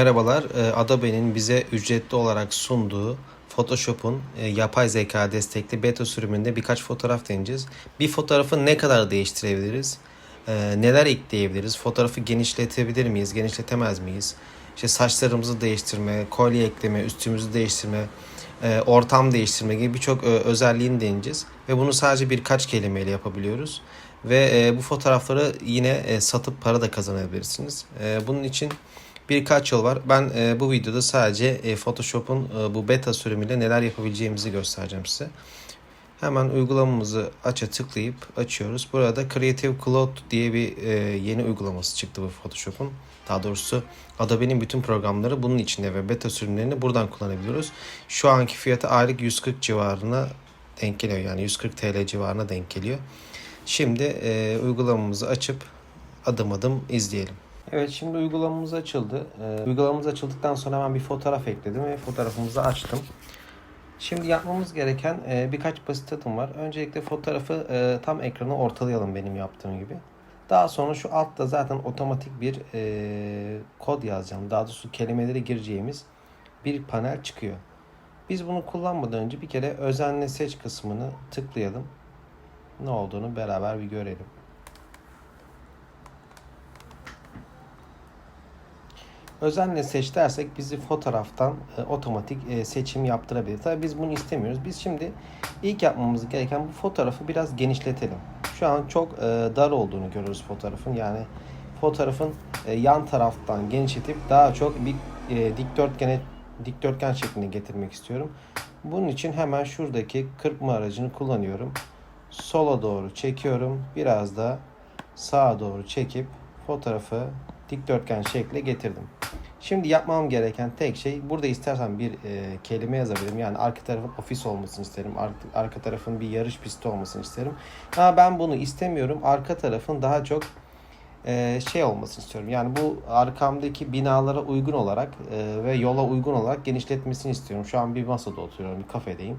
Merhabalar, e, Adobe'nin bize ücretli olarak sunduğu Photoshop'un e, yapay zeka destekli beta sürümünde birkaç fotoğraf deneyeceğiz. Bir fotoğrafı ne kadar değiştirebiliriz? E, Neler ekleyebiliriz? Fotoğrafı genişletebilir miyiz? Genişletemez miyiz? İşte saçlarımızı değiştirme, kolye ekleme, üstümüzü değiştirme, ortam değiştirme gibi birçok özelliğini deneyeceğiz. Ve bunu sadece birkaç kelimeyle yapabiliyoruz. Ve bu fotoğrafları yine satıp para da kazanabilirsiniz. Bunun için birkaç yol var. Ben e, bu videoda sadece e, Photoshop'un e, bu beta sürümüyle neler yapabileceğimizi göstereceğim size. Hemen uygulamamızı aça tıklayıp açıyoruz. Burada Creative Cloud diye bir e, yeni uygulaması çıktı bu Photoshop'un. Daha doğrusu Adobe'nin bütün programları bunun içinde ve beta sürümlerini buradan kullanabiliyoruz. Şu anki fiyatı aylık 140 civarına denk geliyor. Yani 140 TL civarına denk geliyor. Şimdi e, uygulamamızı açıp adım adım izleyelim. Evet şimdi uygulamamız açıldı. Ee, uygulamamız açıldıktan sonra hemen bir fotoğraf ekledim ve fotoğrafımızı açtım. Şimdi yapmamız gereken e, birkaç basit adım var. Öncelikle fotoğrafı e, tam ekranı ortalayalım benim yaptığım gibi. Daha sonra şu altta zaten otomatik bir e, kod yazacağım. Daha doğrusu kelimeleri gireceğimiz bir panel çıkıyor. Biz bunu kullanmadan önce bir kere özenle seç kısmını tıklayalım. Ne olduğunu beraber bir görelim. Özenle seç dersek bizi fotoğraftan e, otomatik e, seçim yaptırabilir. Tabii biz bunu istemiyoruz. Biz şimdi ilk yapmamız gereken bu fotoğrafı biraz genişletelim. Şu an çok e, dar olduğunu görüyoruz fotoğrafın. Yani fotoğrafın e, yan taraftan genişletip daha çok bir e, dikdörtgene dikdörtgen şeklinde getirmek istiyorum. Bunun için hemen şuradaki kırpma aracını kullanıyorum. Sola doğru çekiyorum. Biraz da sağa doğru çekip fotoğrafı dikdörtgen şekle getirdim. Şimdi yapmam gereken tek şey burada istersen bir e, kelime yazabilirim. Yani arka tarafın ofis olmasını isterim. Arka, arka tarafın bir yarış pisti olmasını isterim. Ama ben bunu istemiyorum. Arka tarafın daha çok e, şey olmasını istiyorum. Yani bu arkamdaki binalara uygun olarak e, ve yola uygun olarak genişletmesini istiyorum. Şu an bir masada oturuyorum, bir kafedeyim.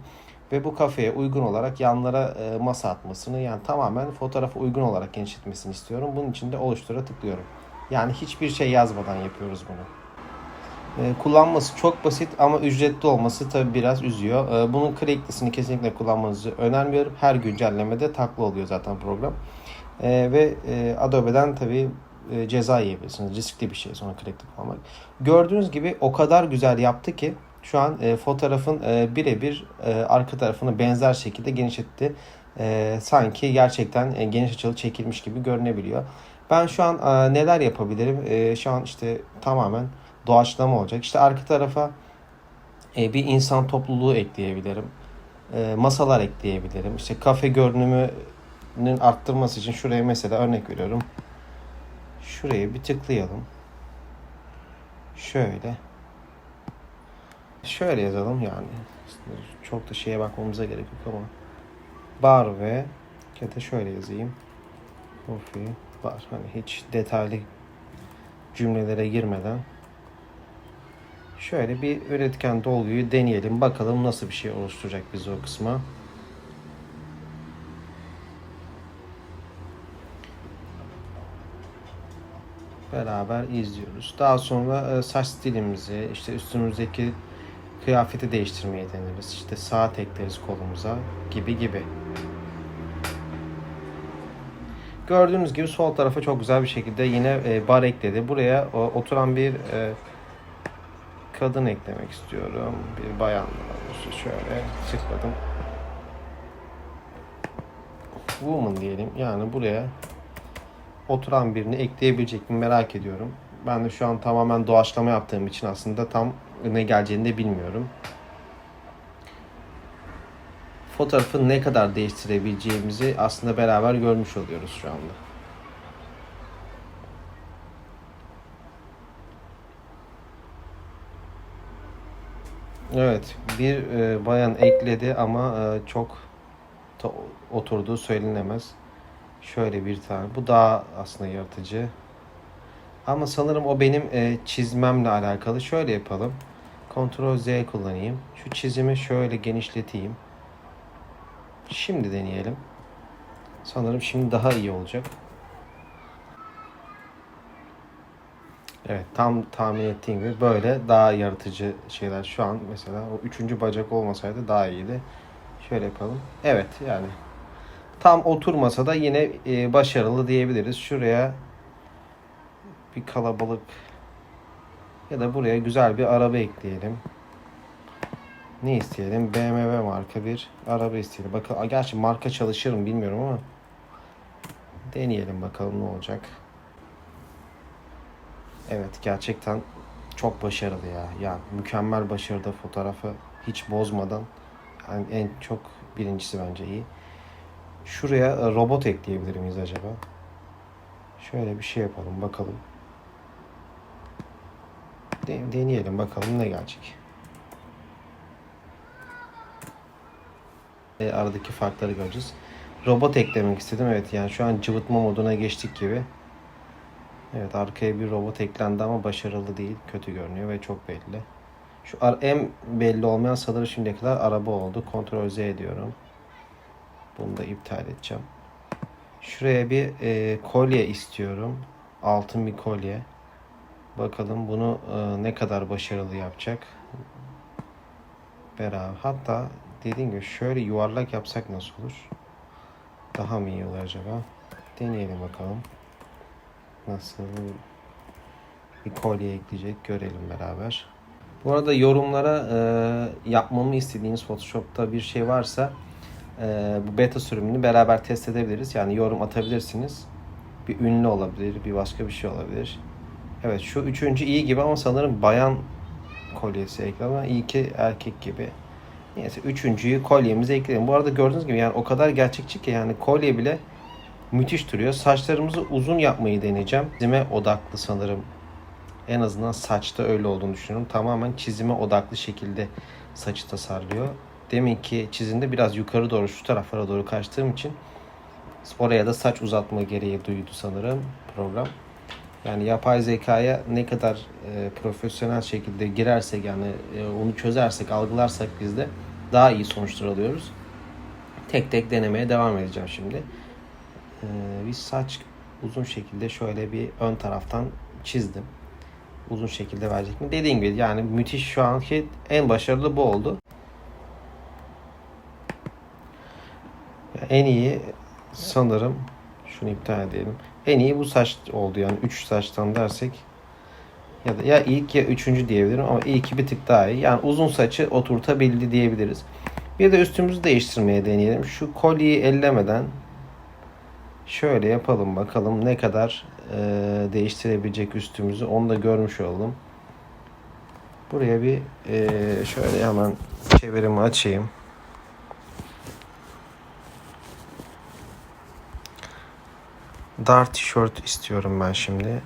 Ve bu kafeye uygun olarak yanlara e, masa atmasını yani tamamen fotoğrafa uygun olarak genişletmesini istiyorum. Bunun için de oluştura tıklıyorum. Yani hiçbir şey yazmadan yapıyoruz bunu. E, kullanması çok basit ama ücretli olması tabi biraz üzüyor. E, bunun cracklisini kesinlikle kullanmanızı önermiyorum. Her güncellemede taklı oluyor zaten program. E, ve e, Adobe'den tabi e, ceza yiyebilirsiniz. Riskli bir şey sonra crackli kullanmak. Gördüğünüz gibi o kadar güzel yaptı ki şu an e, fotoğrafın birebir arka tarafını benzer şekilde genişletti. Sanki gerçekten geniş açılı çekilmiş gibi görünebiliyor. Ben şu an e, neler yapabilirim? E, şu an işte tamamen doğaçlama olacak. İşte arka tarafa e, bir insan topluluğu ekleyebilirim. E, masalar ekleyebilirim. İşte kafe görünümünün arttırması için şuraya mesela örnek veriyorum. Şuraya bir tıklayalım. Şöyle. Şöyle yazalım yani. Çok da şeye bakmamıza gerek yok ama. Bar ve ya da şöyle yazayım. Coffee bar. Hani hiç detaylı cümlelere girmeden şöyle bir üretken dolguyu deneyelim. Bakalım nasıl bir şey oluşturacak bize o kısma. Beraber izliyoruz. Daha sonra e, saç stilimizi, işte üstümüzdeki kıyafeti değiştirmeyi deneriz. İşte saat ekleriz kolumuza gibi gibi. Gördüğünüz gibi sol tarafa çok güzel bir şekilde yine e, bar ekledi. Buraya o, oturan bir e, kadın eklemek istiyorum. Bir bayan şöyle tıkladım. Woman diyelim. Yani buraya oturan birini ekleyebilecek mi merak ediyorum. Ben de şu an tamamen doğaçlama yaptığım için aslında tam ne geleceğini de bilmiyorum. Fotoğrafı ne kadar değiştirebileceğimizi aslında beraber görmüş oluyoruz şu anda. Evet, bir e, bayan ekledi ama e, çok oturduğu söylenemez. Şöyle bir tane. Bu daha aslında yaratıcı. Ama sanırım o benim e, çizmemle alakalı. Şöyle yapalım. Ctrl Z kullanayım. Şu çizimi şöyle genişleteyim. Şimdi deneyelim. Sanırım şimdi daha iyi olacak. Evet tam tahmin ettiğim gibi böyle daha yaratıcı şeyler. Şu an mesela o üçüncü bacak olmasaydı daha iyiydi. Şöyle yapalım. Evet yani tam oturmasa da yine e, başarılı diyebiliriz. Şuraya bir kalabalık ya da buraya güzel bir araba ekleyelim. Ne isteyelim? BMW marka bir araba isteyelim. Bakın gerçi marka çalışır mı bilmiyorum ama deneyelim bakalım ne olacak. Evet gerçekten çok başarılı ya. Ya mükemmel başarıda fotoğrafı hiç bozmadan yani en çok birincisi bence iyi. Şuraya e, robot ekleyebilir miyiz acaba? Şöyle bir şey yapalım bakalım. De- deneyelim bakalım ne gelecek. E, aradaki farkları göreceğiz. Robot eklemek istedim. Evet yani şu an cıvıtma moduna geçtik gibi. Evet arkaya bir robot eklendi ama başarılı değil. Kötü görünüyor ve çok belli. Şu en belli olmayan sanırım şimdiye kadar araba oldu. Kontrol Z ediyorum. Bunu da iptal edeceğim. Şuraya bir e, kolye istiyorum. Altın bir kolye. Bakalım bunu e, ne kadar başarılı yapacak. Beraber. Hatta dediğim gibi şöyle yuvarlak yapsak nasıl olur? Daha mı iyi olur acaba? Deneyelim bakalım. Nasıl bir kolye ekleyecek görelim beraber. Bu arada yorumlara e, yapmamı istediğiniz Photoshop'ta bir şey varsa e, bu beta sürümünü beraber test edebiliriz. Yani yorum atabilirsiniz. Bir ünlü olabilir, bir başka bir şey olabilir. Evet şu üçüncü iyi gibi ama sanırım bayan kolyesi ekleme. İyi ki erkek gibi. Neyse üçüncüyü kolyemize ekleyelim. Bu arada gördüğünüz gibi yani o kadar gerçekçi ki yani kolye bile müthiş duruyor. Saçlarımızı uzun yapmayı deneyeceğim. Çizime odaklı sanırım. En azından saçta öyle olduğunu düşünüyorum. Tamamen çizime odaklı şekilde saçı tasarlıyor. Demin ki çizimde biraz yukarı doğru şu taraflara doğru kaçtığım için oraya da saç uzatma gereği duydu sanırım program. Yani yapay zekaya ne kadar e, profesyonel şekilde girersek yani e, onu çözersek, algılarsak biz de daha iyi sonuçlar alıyoruz. Tek tek denemeye devam edeceğim şimdi. Ee, bir saç uzun şekilde şöyle bir ön taraftan çizdim. Uzun şekilde verecek mi? Dediğim gibi yani müthiş şu anki en başarılı bu oldu. En iyi sanırım şunu iptal edelim. En iyi bu saç oldu yani 3 saçtan dersek ya da ya ilk ya üçüncü diyebilirim ama ilki bir tık daha iyi. Yani uzun saçı oturtabildi diyebiliriz. Bir de üstümüzü değiştirmeye deneyelim. Şu kolyeyi ellemeden Şöyle yapalım bakalım ne kadar e, değiştirebilecek üstümüzü onu da görmüş oldum. Buraya bir e, şöyle hemen çevirimi açayım. Dar tişört istiyorum ben şimdi.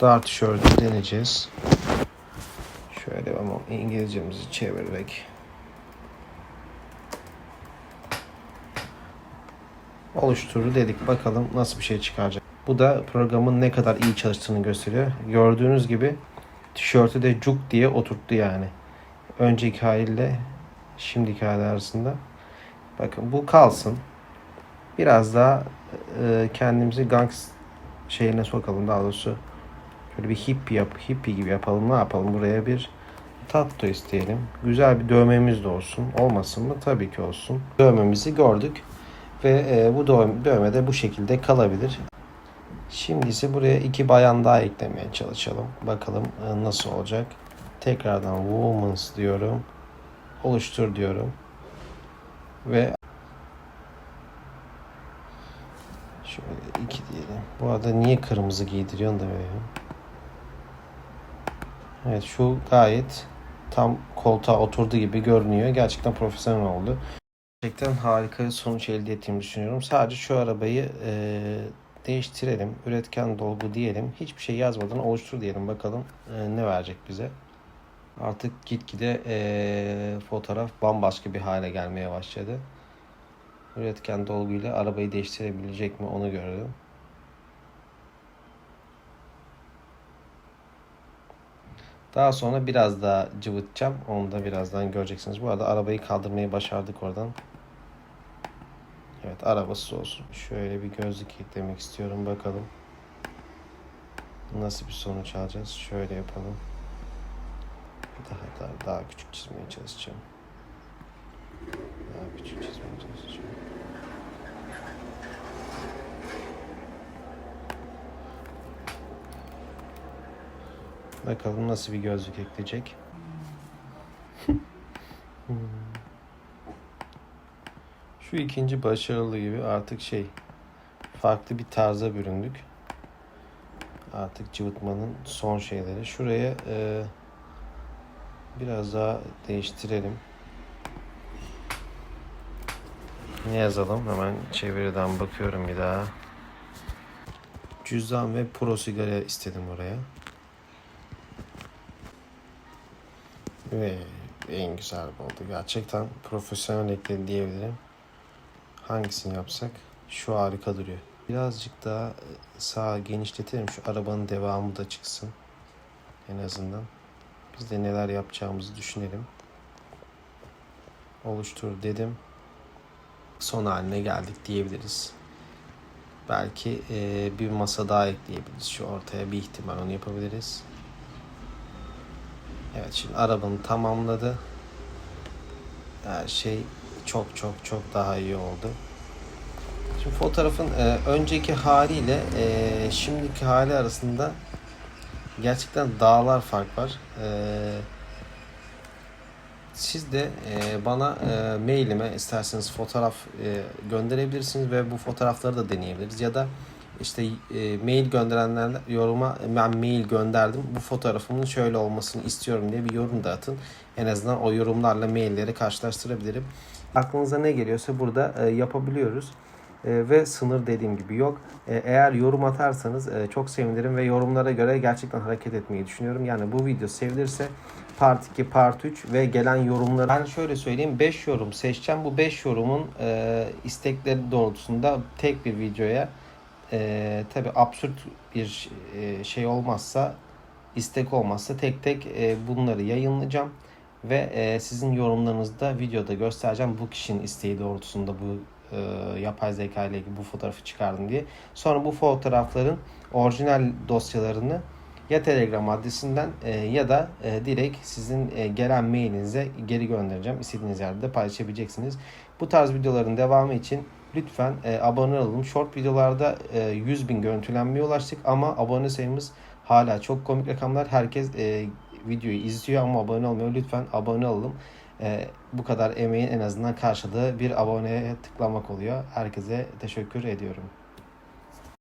Dar tişörtü deneyeceğiz. Şöyle ama İngilizcemizi çevirerek. oluşturur dedik. Bakalım nasıl bir şey çıkaracak. Bu da programın ne kadar iyi çalıştığını gösteriyor. Gördüğünüz gibi tişörtü de cuk diye oturttu yani. Önceki haliyle şimdiki hali arasında. Bakın bu kalsın. Biraz daha e, kendimizi gangs şeyine sokalım daha doğrusu. Şöyle bir hippie yap, hippie gibi yapalım. Ne yapalım? Buraya bir tatto isteyelim. Güzel bir dövmemiz de olsun. Olmasın mı? Tabii ki olsun. Dövmemizi gördük. Ve e, bu dövme de bu şekilde kalabilir. Şimdi ise buraya iki bayan daha eklemeye çalışalım. Bakalım e, nasıl olacak. Tekrardan Women's diyorum. Oluştur diyorum. Ve şöyle iki diyelim. Bu arada niye kırmızı giydiriyorsun da böyle? Evet şu gayet tam koltuğa oturdu gibi görünüyor. Gerçekten profesyonel oldu. Gerçekten harika bir sonuç elde ettiğimi düşünüyorum. Sadece şu arabayı e, değiştirelim. Üretken dolgu diyelim. Hiçbir şey yazmadan oluştur diyelim. Bakalım e, ne verecek bize. Artık gitgide e, fotoğraf bambaşka bir hale gelmeye başladı. Üretken dolguyla arabayı değiştirebilecek mi onu görelim. Daha sonra biraz daha cıvıtacağım. Onu da birazdan göreceksiniz. Bu arada arabayı kaldırmayı başardık oradan. Evet arabası olsun. Şöyle bir gözlük eklemek istiyorum bakalım. Nasıl bir sonuç alacağız? Şöyle yapalım. Daha daha, daha küçük çizmeye çalışacağım. Daha küçük çizmeye çalışacağım. Bakalım nasıl bir gözlük ekleyecek. Hmm. Şu ikinci başarılı gibi artık şey farklı bir tarza büründük. Artık cıvıtmanın son şeyleri. Şuraya e, biraz daha değiştirelim. Ne yazalım? Hemen çeviriden bakıyorum bir daha. Cüzdan ve pro sigara istedim oraya. Ve en güzel oldu. Gerçekten profesyonel ekledi diyebilirim. Hangisini yapsak? Şu harika duruyor. Birazcık daha e, sağa genişletelim. Şu arabanın devamı da çıksın. En azından. Biz de neler yapacağımızı düşünelim. Oluştur dedim. Son haline geldik diyebiliriz. Belki e, bir masa daha ekleyebiliriz. Şu ortaya bir ihtimal onu yapabiliriz. Evet şimdi arabanı tamamladı. Her şey çok çok çok daha iyi oldu. Şimdi fotoğrafın e, önceki haliyle e, şimdiki hali arasında gerçekten dağlar fark var. E, siz de e, bana e, mailime isterseniz fotoğraf e, gönderebilirsiniz ve bu fotoğrafları da deneyebiliriz ya da işte e, mail gönderenler yoruma ben mail gönderdim bu fotoğrafımın şöyle olmasını istiyorum diye bir yorum da atın. En azından o yorumlarla mailleri karşılaştırabilirim. Aklınıza ne geliyorsa burada e, yapabiliyoruz. E, ve sınır dediğim gibi yok. E, eğer yorum atarsanız e, çok sevinirim ve yorumlara göre gerçekten hareket etmeyi düşünüyorum. Yani bu video sevilirse part 2, part 3 ve gelen yorumları ben şöyle söyleyeyim 5 yorum seçeceğim. Bu 5 yorumun e, istekleri doğrultusunda tek bir videoya e, tabi absürt bir e, şey olmazsa istek olmazsa tek tek e, bunları yayınlayacağım ve e, sizin yorumlarınızı da videoda göstereceğim bu kişinin isteği doğrultusunda bu e, yapay zeka ile ilgili bu fotoğrafı çıkardım diye. Sonra bu fotoğrafların orijinal dosyalarını ya Telegram adresinden e, ya da e, direkt sizin e, gelen mailinize geri göndereceğim. İstediğiniz yerde de paylaşabileceksiniz. Bu tarz videoların devamı için lütfen e, abone olun. Short videolarda e, 100 bin görüntülenmeye ulaştık ama abone sayımız hala çok komik rakamlar. Herkes e, videoyu izliyor ama abone olmuyor. Lütfen abone olun. E, bu kadar emeğin en azından karşılığı bir aboneye tıklamak oluyor. Herkese teşekkür ediyorum.